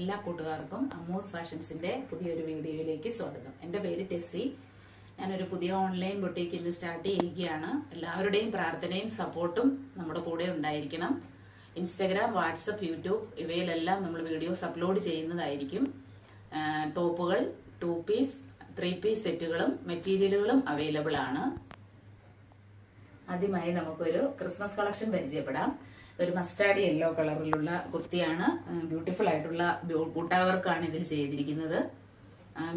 എല്ലാ കൂട്ടുകാർക്കും അമ്മൂസ് ഫാഷൻസിന്റെ പുതിയൊരു വീഡിയോയിലേക്ക് സ്വാഗതം. എന്റെ പേര് ടെസ്സി. ഞാനൊരു പുതിയ ഓൺലൈൻ ബൊട്ടീക്ക് ഇന്ന് സ്റ്റാർട്ട് ചെയ്യുകയാണ്. എല്ലാവരുടെയും പ്രാർത്ഥനയും സപ്പോർട്ടും നമ്മുടെ കൂടെ ഉണ്ടായിരിക്കണം. ഇൻസ്റ്റഗ്രാം വാട്സപ്പ് യൂട്യൂബ് ഇവയിലെല്ലാം നമ്മൾ വീഡിയോസ് അപ്ലോഡ് ചെയ്യുന്നതായിരിക്കും. ടോപ്പുകൾ ടു പീസ് ത്രീ പീസ് സെറ്റുകളും മെറ്റീരിയലുകളും അവൈലബിൾ ആണ്. ആദ്യമായി നമുക്കൊരു ക്രിസ്മസ് കളക്ഷൻ പരിചയപ്പെടാം. ഒരു മസ്റ്റാർഡ് യെല്ലോ കളറിലുള്ള കുർത്തിയാണ് ബ്യൂട്ടിഫുൾ ആയിട്ടുള്ള ബൂട്ടാവർക്കാണ് ഇതിൽ ചെയ്തിരിക്കുന്നത്.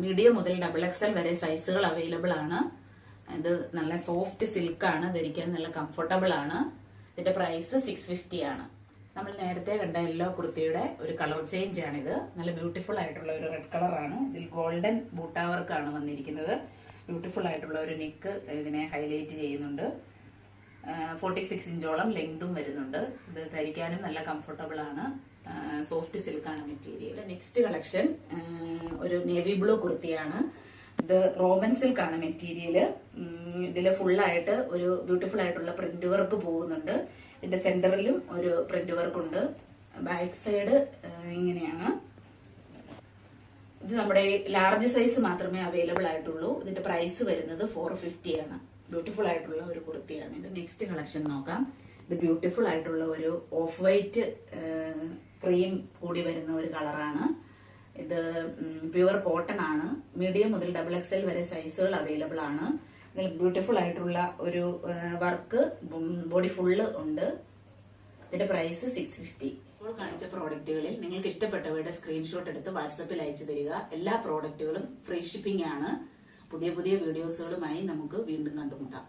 മീഡിയം മുതൽ ഡബിൾ എക്സൽ വരെ സൈസുകൾ അവൈലബിൾ ആണ്. ഇത് നല്ല സോഫ്റ്റ് സിൽക്കാണ് ധരിക്കാൻ നല്ല കംഫർട്ടബിൾ ആണ്. ഇതിന്റെ പ്രൈസ് സിക്സ് ഫിഫ്റ്റി ആണ്. നമ്മൾ നേരത്തെ കണ്ട യെല്ലോ കുർത്തിയുടെ ഒരു കളർ ചേഞ്ച് ആണിത്. നല്ല ബ്യൂട്ടിഫുൾ ആയിട്ടുള്ള ഒരു റെഡ് കളറാണ് ഇതിൽ ഗോൾഡൻ ബൂട്ടാവർക്കാണ് വന്നിരിക്കുന്നത്. ബ്യൂട്ടിഫുൾ ആയിട്ടുള്ള ഒരു നെക്ക് ഇതിനെ ഹൈലൈറ്റ് ചെയ്യുന്നുണ്ട്. ഫോർട്ടി സിക്സ് ഇഞ്ചോളം ലെങ്തും വരുന്നുണ്ട്. ഇത് ധരിക്കാനും നല്ല കംഫർട്ടബിൾ ആണ്. സോഫ്റ്റ് സിൽക്കാണ് മെറ്റീരിയൽ നെക്സ്റ്റ് കളക്ഷൻ ഒരു നേവി ബ്ലൂ കുർത്തിയാണ്. ഇത് റോമൻ സിൽക്ക് ആണ് മെറ്റീരിയൽ ഇതിൽ ഫുള്ളായിട്ട് ഒരു ബ്യൂട്ടിഫുൾ ആയിട്ടുള്ള പ്രിന്റ് വർക്ക് പോകുന്നുണ്ട്. ഇതിന്റെ സെന്ററിലും ഒരു പ്രിന്റ് വർക്ക് ഉണ്ട്. ബാക്ക് സൈഡ് ഇങ്ങനെയാണ്. ഇത് നമ്മുടെ ലാർജ് സൈസ് മാത്രമേ അവൈലബിൾ ആയിട്ടുള്ളൂ. ഇതിന്റെ പ്രൈസ് വരുന്നത് ഫോർ ഫിഫ്റ്റി ആണ്. ബ്യൂട്ടിഫുൾ ആയിട്ടുള്ള ഒരു കുർത്തിയാണ്. ഇത് നെക്സ്റ്റ് കളക്ഷൻ നോക്കാം. ഇത് ബ്യൂട്ടിഫുൾ ആയിട്ടുള്ള ഒരു ഓഫ് വൈറ്റ് ക്രീം കൂടി വരുന്ന ഒരു കളറാണ് ഇത് പ്യുവർ കോട്ടൺ ആണ്. മീഡിയം മുതൽ ഡബിൾ എക്സ് എൽ വരെ സൈസുകൾ അവൈലബിൾ ആണ്. ഇതിൽ ബ്യൂട്ടിഫുൾ ആയിട്ടുള്ള ഒരു വർക്ക് ബോഡി ഫുള്ള് ഉണ്ട്. ഇതിന്റെ പ്രൈസ് സിക്സ് ഫിഫ്റ്റി ഇപ്പോൾ കാണിച്ച പ്രോഡക്റ്റുകളിൽ നിങ്ങൾക്ക് ഇഷ്ടപ്പെട്ടവയുടെ സ്ക്രീൻഷോട്ട് എടുത്ത് വാട്സപ്പിൽ അയച്ചു തരിക. എല്ലാ പ്രോഡക്റ്റുകളും ഫ്രീ ഷിപ്പിംഗ് ആണ്. പുതിയ പുതിയ വീഡിയോസുകളുമായി നമുക്ക് വീണ്ടും കണ്ടുമുട്ടാം.